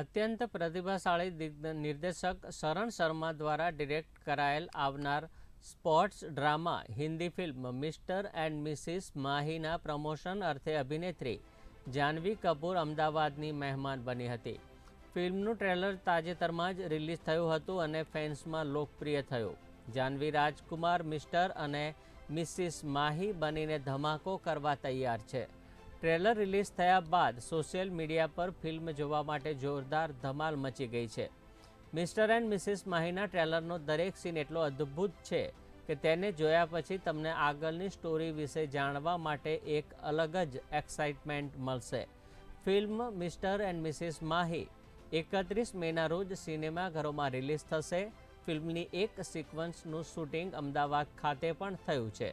અત્યંત પ્રતિભાશાળી નિર્દેશક શરણ શર્મા દ્વારા ડિરેક્ટ કરાયેલ આવનાર sports drama, Hindi film Mr and Mrs માહીના promotion અર્થે અભિનેત્રી જાહ્નવી કપૂર અમદાવાદની મહેમાન બની હતી. ફિલ્મનું ટ્રેલર તાજેતરમાં જ રિલીઝ થયું હતું અને ફેન્સમાં લોકપ્રિય થયું. જાહ્નવી રાજકુમાર, મિસ્ટર અને મિસિસ માહી બનીને ધમાકો કરવા તૈયાર છે. ટ્રેલર રિલીઝ થયા બાદ સોશિયલ મીડિયા પર ફિલ્મ જોવા માટે જોરદાર ધમાલ મચી ગઈ છે. મિસ્ટર એન્ડ મિસિસ માહીના ટ્રેલરનો દરેક સીન એટલો અદ્ભુત છે કે તેને જોયા પછી તમને આગળની સ્ટોરી વિશે જાણવા માટે એક અલગ જ એક્સાઇટમેન્ટ મળશે. Film Mr and Mrs Mahi એકત્રીસ મેના રોજ સિનેમાઘરોમાં રિલીઝ થશે. ફિલ્મની એક સિક્વન્સનું શૂટિંગ અમદાવાદ ખાતે પણ થયું છે.